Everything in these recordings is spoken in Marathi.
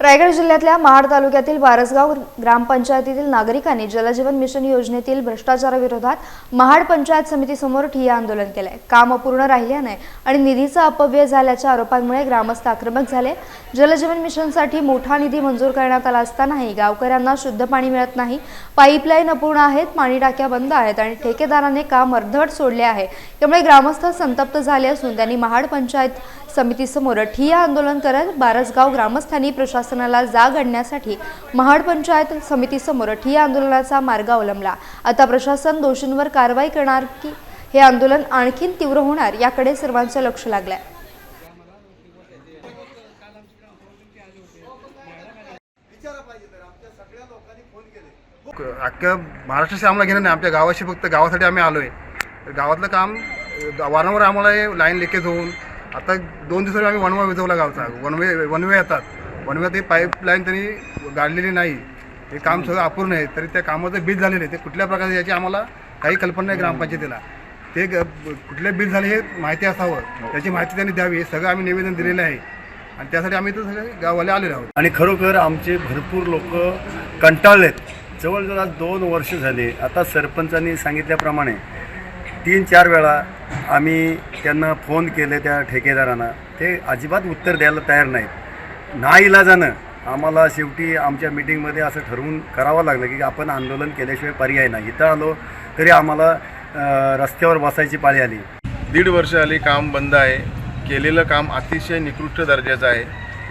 रायगड जिल्ह्यातल्या महाड तालुक्यातील बारसगाव ग्रामपंचायतीतील नागरिकांनी जलजीवन मिशन योजनेतील भ्रष्टाचाराविरोधात महाड पंचायत समितीसमोर ठिय्या आंदोलन केलंय. काम अपूर्ण राहिल्याने आणि निधीचा अपव्यय झाल्याच्या आरोपांमुळे ग्रामस्थ आक्रमक झाले. जलजीवन मिशनसाठी मोठा निधी मंजूर करण्यात आला असतानाही गावकऱ्यांना शुद्ध पाणी मिळत नाही. पाईपलाईन अपूर्ण आहेत पाणी टाक्या बंद आहेत आणि ठेकेदाराने काम अर्धवट सोडले आहे. त्यामुळे ग्रामस्थ संतप्त झाले असून त्यांनी महाड पंचायत समितीसमोर ठिय्या आंदोलन करत बारसगाव ग्रामस्थांनी प्रशासनाला जाग आणण्यासाठी महाड पंचायत समितीसमोर ठिय्या आंदोलनाचा मार्ग अवलंबला. आता प्रशासन दोषींवर कारवाई करणार की हे आंदोलन आणखीन तीव्र होणार याकडे सर्वांचं लक्ष लागलंय. अख्ख्या महाराष्ट्राशी आम्हाला घेणं नाही. आमच्या गावाशी फक्त गावासाठी आम्ही आलो आहे गावातलं काम वारंवार आम्हाला लाईन लिकेज होऊन आता दोन दिवसांनी आम्ही वनवा विजवला गावचा. वनवे वनवे येतात. वनव्यात ही पाईपलाईन त्यांनी गाडलेली नाही. हे काम सगळं अपूर्ण आहे. तरी त्या कामाचं बिल झालेलं आहे. ते कुठल्या प्रकारे याची आम्हाला काही कल्पना नाही ग्रामपंचायतीला. ते ग- कुठले बिल झाले हे माहिती असावं. त्याची माहिती त्यांनी द्यावी. हे सगळं आम्ही निवेदन दिलेलं आहे. आणि त्यासाठी आम्ही तर सगळे गाववाले आलेलो आहोत. आणि खरोखर आमचे भरपूर लोक कंटाळलेत. जवळजवळ आज दोन वर्ष झाले. आता सरपंचांनी सांगितल्याप्रमाणे तीन चार वेळा आम्ही त्यांना फोन केले त्या ठेकेदारांना. ते अजिबात उत्तर द्यायला तयार नाहीत. ना इलाजानं आम्हाला शेवटी आमच्या मिटिंगमध्ये असं ठरवून करावं लागलं की आपण आंदोलन केल्याशिवाय पर्याय नाही. इथं आलो तरी आम्हाला रस्त्यावर बसायची पाळी आली. दीड वर्ष आली काम बंद आहे. केलेलं काम अतिशय निकृष्ट दर्जाचं आहे.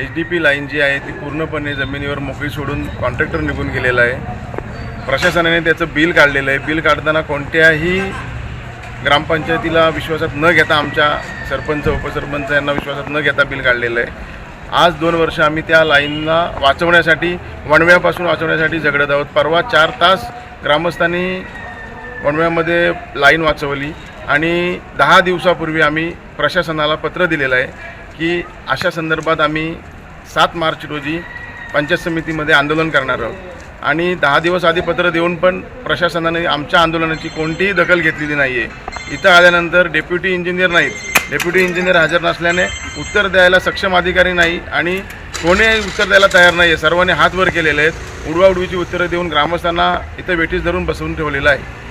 एच डी पी लाईन जी आहे ती पूर्णपणे जमिनीवर मोकळी सोडून कॉन्ट्रॅक्टर निघून गेलेला आहे. प्रशासनाने त्याचं बिल काढलेलं आहे. बिल काढताना कोणत्याही ग्रामपंचायतीला विश्वासात न घेता आमच्या सरपंच उपसरपंच यांना विश्वासात न घेता बिल काढलेलं आहे. आज दोन वर्ष आम्ही त्या लाईनला वाचवण्यासाठी वणव्यापासून वाचवण्यासाठी झगडत आहोत. परवा चार तास ग्रामस्थांनी वणव्यामध्ये लाईन वाचवली आणि दहा दिवसापूर्वी आम्ही प्रशासनाला पत्र दिलेलं आहे की अशा संदर्भात आम्ही सात मार्च रोजी पंचायत समितीमध्ये आंदोलन करणार आहोत. आणि दहा दिवस आधी पत्र देऊन पण प्रशासनाने आमच्या आंदोलनाची कोणतीही दखल घेतलेली नाही आहे इथं आल्यानंतर डेप्युटी इंजिनियर नाहीत. डेप्युटी इंजिनियर हजर नसल्याने उत्तर द्यायला सक्षम अधिकारी नाही आणि कोणीही उत्तर द्यायला तयार नाही आहे सर्वांनी हात वर केलेले आहेत. उडवाउडवीची उत्तरं देऊन ग्रामस्थांना इथं वेठीस धरून बसवून ठेवलेलं आहे.